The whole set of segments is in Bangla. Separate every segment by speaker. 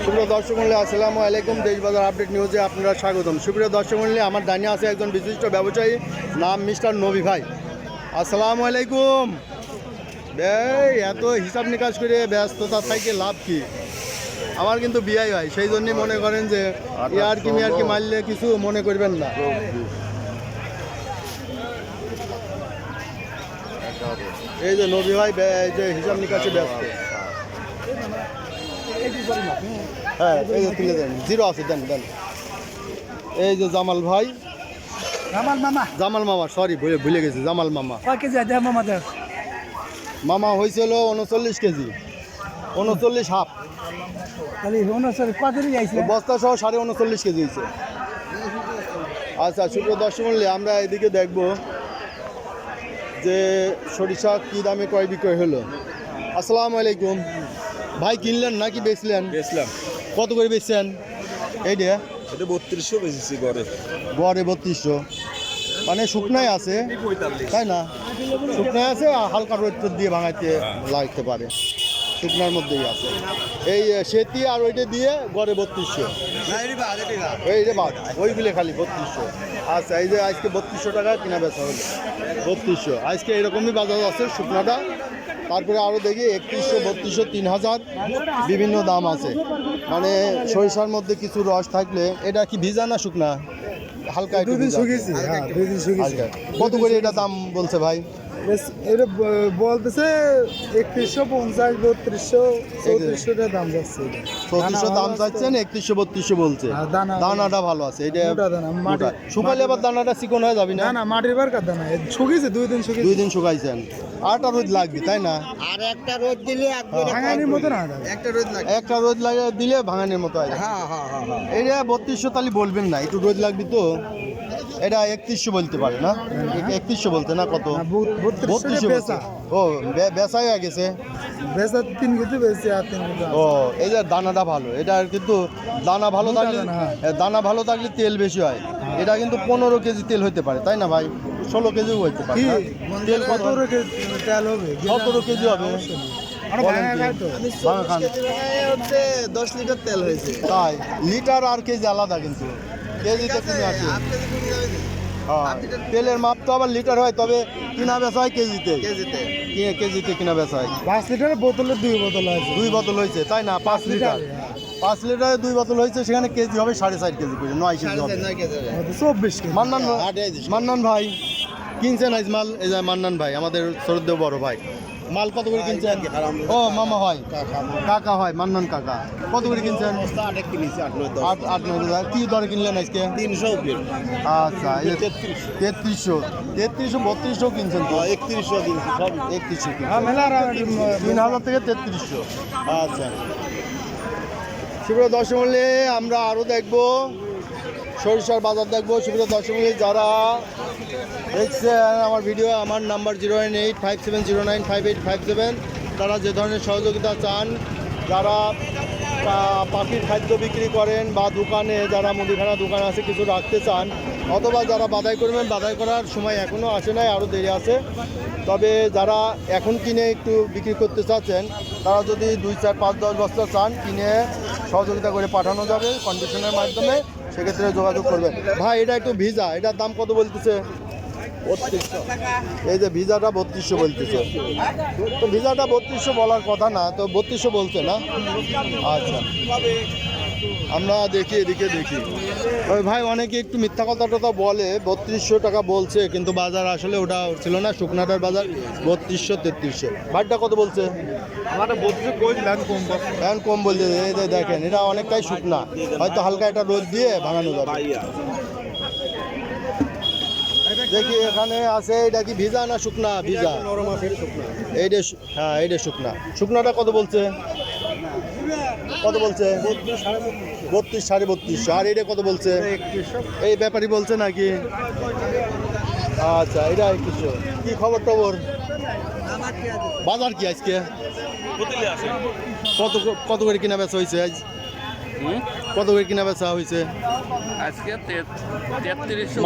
Speaker 1: সুপ্রিয় দর্শক মূল্যে আসসালামু আলাইকুম। দেশবাজার আপডেট নিউজে আপনারা স্বাগতম। সুপ্রিয় দর্শক মূল্যে আমার ডাইনে আছে একজন বিশিষ্ট ব্যবসায়ী নাম মিস্টার নবী ভাই। আসসালামু আলাইকুম। এই এত হিসাব নিকাশ করে ব্যস্ততা থাকে লাভ কি? আমার কিন্তু বিয়াই হয় সেই জন্যই মনে করেন যে ইয়ার কি মিয়ার কি মারলে কিছু মনে করবেন না। এই যে নবী ভাই এই যে হিসাব নিকাশে ব্যস্ত। হ্যাঁ এই যে তুলে দেন। জিরো আছে দেন দেন। এই যে জামাল ভাই।
Speaker 2: আমার মামা।
Speaker 1: জামাল মামা সরি ভুলে ভুলে গেছি জামাল মামা।
Speaker 2: কয় কেজি আছে? মামা দেখ।
Speaker 1: মামা হয়েছিল উনচল্লিশ কেজি। উনচল্লিশ হাফ। বস্তা সহ সাড়ে উনচল্লিশ কেজি হয়েছে আচ্ছা শুক্র দর্শক মূল্যে আমরা এদিকে দেখব যে সরিষা কী দামে ক্রয় বিক্রয় হলো। আসসালামু আলাইকুম। ভাই কিনলেন নাকি বেচলেন?
Speaker 3: বেচলাম।
Speaker 1: কত করে বেচছেন? এই দিয়ে
Speaker 3: এটা বত্রিশশো বেচেছি গড়ে।
Speaker 1: গড়ে বত্রিশশো। মানে শুকনাই আছে। তাই না? শুকনাই আছে আর হালকা রোদ দিয়ে ভাঙাইতে লাগতে পারে। শুকনার মধ্যেই আছে। এই সেতি আর ওইটা দিয়ে গড়ে বত্রিশশো। এই যে বাদ ওইগুলো খালি বত্রিশশো। আচ্ছা এই যে আজকে বত্রিশশো টাকা কিনা বেচা হলো? বত্রিশশো। আজকে এরকমই বাজার আছে শুকনাটা তারপরে আরও দেখি একত্রিশশো বত্রিশশো তিন হাজার বিভিন্ন দাম আছে। মানে সরিষার মধ্যে কিছু রস থাকলে এটা কি ভিজা না শুকনা? হালকা একটু
Speaker 2: হ্যাঁ
Speaker 1: কত করে এটা দাম বলছে ভাই?
Speaker 2: এটা বলতেছে একত্রিশশো পঞ্চাশ বত্রিশশো চৌত্রিশশো দাম যাচ্ছে।
Speaker 1: চৌত্রিশশো দাম চাচ্ছেন একত্রিশশো বত্রিশশো বলছে।
Speaker 2: হ্যাঁ,
Speaker 1: দানাটা ভালো আছে এটা
Speaker 2: দানা,
Speaker 1: শুকালে আবার দানাটা চিকন হয়ে যাবি
Speaker 2: না?
Speaker 1: না
Speaker 2: মাটির বার কাদা না শুকিয়েছে দুই দিন
Speaker 1: শুকিয়ে
Speaker 2: দুই
Speaker 1: দিন শুকাইছেন। আটটা রোদ লাগবে তাই না?
Speaker 4: আর একটা রোদ দিলে
Speaker 2: ভাঙানির মতো না
Speaker 4: একটা রোদ লাগে
Speaker 1: একটা রোদ লাগে দিলে ভাঙানোর মতো হয়।
Speaker 4: হ্যাঁ হ্যাঁ হ্যাঁ হ্যাঁ।
Speaker 1: এটা বত্রিশশো তাহলে বলবেন না একটু রোদ লাগবে তো। এটা একত্রিশশো বলতে পারে না? একত্রিশশো বলতে না কত?
Speaker 2: বত্রিশশো
Speaker 1: বলছে।
Speaker 2: বেচা
Speaker 1: ও বে- বেচাই হয়ে গেছে।
Speaker 2: বেচা তিন কেজি বেশি আর তিন
Speaker 1: ও এই যে দানাটা ভালো এটা কিন্তু দানা ভালো থাকলে
Speaker 2: দানা, হ্যাঁ।
Speaker 1: এ, দানা ভালো থাকলে তেল বেশি হয়। এটা কিন্তু পনেরো কেজি তেল হতে পারে তাই না ভাই? ষোলো কেজিও হতে পারে তেল কত?
Speaker 2: সতেরো কেজি তেল হবে
Speaker 1: সতেরো কেজি হবে।
Speaker 4: দশ লিটার তেল হয়েছে।
Speaker 1: তাই লিটার আর কেজি আলাদা কিন্তু। কেজিতে আসে। হ্যাঁ তেলের মাপ তো আবার লিটার হয় তবে কিনা বেচা হয় কেজিতে।
Speaker 4: কেজিতে।
Speaker 1: কেজিতে কিনা বেচা হয়।
Speaker 2: পাঁচ লিটারের বোতলে দুই বোতল হয়েছে
Speaker 1: দুই বোতল হয়েছে তাই না? পাঁচ লিটার। পাঁচ লিটারে দুই বোতল হয়েছে সেখানে কেজি হবে সাড়ে চার কেজি করে নয় কেজি হবে।
Speaker 2: চব্বিশ কেজি।
Speaker 1: মান্নান মান্নান ভাই কিনছেন আজমাল এই যে মান্নান ভাই আমাদের শরদ্দেব বড় ভাই। মাল কত করে কিনছেন? ও মামা হয়। কাকা হয় মান্নান কাকা। কত করে কিনছেন?
Speaker 4: আট
Speaker 1: আট নয় হাজার কি দরে কিনলেন আজকে?
Speaker 4: তিনশো
Speaker 1: আচ্ছা তেত্রিশশো। তেত্রিশশো। বত্রিশশো কিনছেন তো?
Speaker 4: একত্রিশশো কিনছি সব।
Speaker 1: একত্রিশশো
Speaker 2: হ্যাঁ
Speaker 1: তিন হাজার থেকে তেত্রিশশো। আচ্ছা। সুপ্রিয় দর্শক আমরা আরও দেখব সরিষার বাজার দেখব সুবিধা মূল্যে যারা দেখছেন আমার ভিডিও, আমার number zero nine eight five seven zero nine five eight five seven. তারা যে ধরনের সহযোগিতা চান, যারা পাখির খাদ্য বিক্রি করেন বা দোকানে, যারা মুদিখানা দোকান আছে, কিছু রাখতে চান, অথবা যারা বাধাই করবেন, বাধাই করার সময় এখনও আসে নাই আরও দেরি আছে। তবে যারা এখন কিনে একটু বিক্রি করতে চাচ্ছেন, তারা যদি দুই চার পাঁচ দশ বস্তা চান, কিনে সহযোগিতা করে পাঠানো যাবে কন্ডিশনের মাধ্যমে। সেক্ষেত্রে যোগাযোগ করবেন। ভাই, এটা একটু ভিজা। এটার দাম কত বলতেছে? বত্রিশশো। এই যে ভিজাটা বত্রিশশো বলতেছে। তো ভিজাটা বত্রিশশো বলার কথা না, তো বত্রিশশো বলছে না? আচ্ছা। আমরা দেখি এদিকে দেখি। ওই ভাই অনেকে একটু মিথ্যা কথা টথা বলে বত্রিশশো টাকা বলছে কিন্তু বাজার আসলে ওটা ছিল না শুকনাটার বাজার বত্রিশশো তেত্রিশশো। ভাইটা কত বলছে?
Speaker 2: দিলেন কম
Speaker 1: বলছে এই দেখেন এটা অনেকটাই শুকনা। হয়তো হালকা একটা রোদ দিয়ে ভাঙানো যাবে। দেখি এখানে আছে এটা কি ভিজা না শুকনা? ভিজা। এইটা হ্যাঁ এইটা শুকনা। শুকনাটা কত বলছে? কত বলছে? বত্রিশ সাড়ে বত্রিশ। আর এটা কত বলছে? এই ব্যাপারই বলছে নাকি? আচ্ছা এটা কিছু কি খবর টবর? বাজার কি আজকে? কত কত করে কিনা বেচা হয়েছে আজ? কত করে কিনা বেচা হয়েছে
Speaker 5: আজকে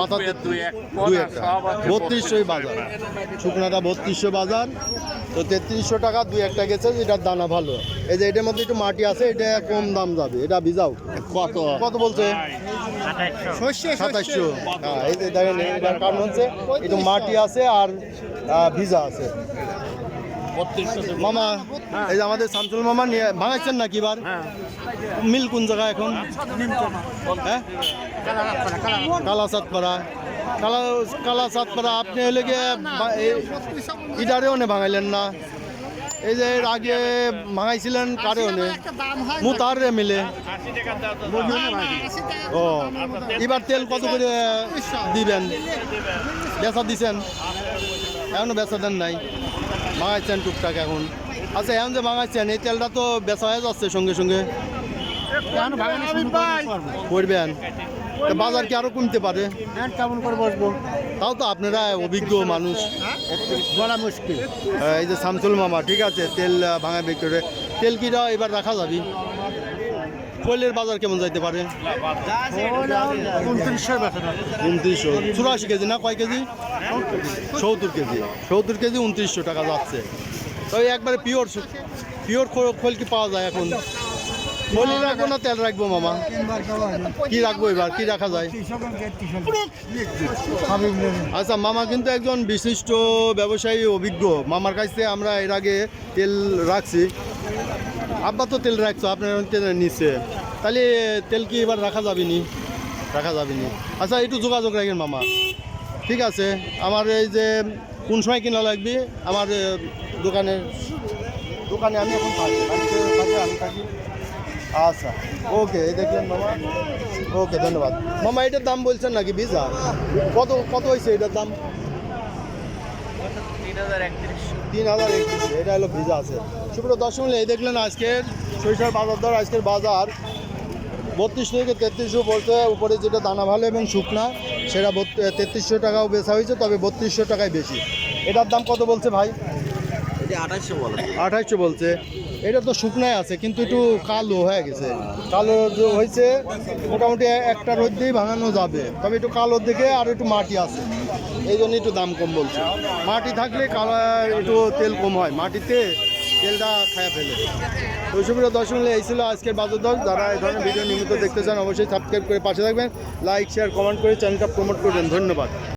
Speaker 1: মাথা
Speaker 5: দুই এক
Speaker 1: বত্রিশশোই বাজার। শুকনাটা বত্রিশশো বাজার। তো তেত্রিশশো টাকা দুই একটা গেছে এটার দানা ভালো। এই যে এটার মধ্যে একটু মাটি আছে এটা কম দাম যাবে। এটা ভিজাও। কত? কত বলছে? সাতাশশো হ্যাঁ এই যে দেখেন কারণ হচ্ছে একটু মাটি আছে আর আহ, ভিজা আছে। মামা এই যে আমাদের শামসুল মামা নিয়ে ভাঙাচ্ছেন নাকি এবার? মিল কোন জায়গায় এখন? হ্যাঁ? কালা সাতপাড়া কালা কালা সাতপাড়া আপনি হলে গিয়ে ইটারেও নে ভাঙাইলেন না। এই যে এর আগে ভাঙাইছিলেন কারেও নে? মু তার রে মিলে। ও এবার তেল কত করে দিবেন? বেচা দিছেন? এখনও বেচা দেন নাই। ভাঙাইছেন টুকটাক এখন। আচ্ছা এখন যে মাগাইছেন এই তেলটা তো বেচা হয়ে যাচ্ছে সঙ্গে সঙ্গে। করবেন? বাজার কি আরও কমতে পারে?
Speaker 2: কেমন করে বসবো?
Speaker 1: তাও তো আপনারা অভিজ্ঞ মানুষ।
Speaker 2: বলা মুশকিল।
Speaker 1: এই যে শামসুল মামা ঠিক আছে তেল ভাঙা বিক্রি করে। তেল কিটাও এবার রাখা যাবি। কোয়েলের বাজার কেমন যাইতে পারে?
Speaker 2: উনত্রিশশো।
Speaker 1: চুরাশি কেজি না কয় কেজি? সত্তর কেজি। সত্তর কেজি উনত্রিশশো টাকা যাচ্ছে। তো একবারে পিওর পিওর খোল কি পাওয়া যায় এখন? খোলই রাখব না তেল রাখব, মামা? কি রাখব এবার? কি রাখা যায়? আচ্ছা মামা কিন্তু একজন বিশিষ্ট ব্যবসায়ী, অভিজ্ঞ। মামার কাছ আমরা এর আগে তেল রাখছি। আব্বা তো তেল রাখছো আপনার তেল নিচ্ছে তাহলে তেল কি এবার রাখা যাবে নি? রাখা যাবে নি। আচ্ছা একটু যোগাযোগ রাখেন মামা। ঠিক আছে আমার এই যে কোন সময় কিনা লাগবে? আমার এ, দোকানের দোকানে আমি এখন থাকি থাকি, আচ্ছা ওকে এই দেখলেন মামা। ওকে ধন্যবাদ। মামা এটার দাম বলছেন নাকি ভিজা কত কত হয়েছে এটার দাম?
Speaker 5: তিন হাজার একত্রিশ।
Speaker 1: তিন হাজার একত্রিশ এটা হলো ভিজা আছে। সুপ্রিয় দর্শক মূল্য, এই দেখলেন আজকের সরিষার বাজার দর আজকের বাজার। বত্রিশ থেকে তেত্রিশশো বলতে উপরে যেটা দানা ভালো এবং শুকনা সেটা তেত্রিশশো টাকাও বেচা হয়েছে তবে বত্রিশশো টাকায় বেশি। এটার দাম কত বলছে ভাই?
Speaker 4: আঠাশশো বলে।
Speaker 1: বলছে। এটা তো শুকনায় আছে কিন্তু একটু কালো হয়ে গেছে। কালো হয়েছে মোটামুটি একটা রোদ দিয়েই ভাঙানো যাবে। তবে একটু কালোর দিকে আর একটু মাটি আছে। এই জন্য একটু দাম কম বলছে। মাটি থাকলে কালার একটু তেল কম হয়। মাটিতে তেলটা খায় ফেলে। তো সুবিধা দর্শক, এই ছিল আজকের বাজার দল যারা এই ধরনের ভিডিও নিয়মিত দেখতে চান, অবশ্যই সাবস্ক্রাইব করে পাশে থাকবেন। লাইক শেয়ার কমেন্ট করে চ্যানেলটা প্রমোট করবেন। ধন্যবাদ।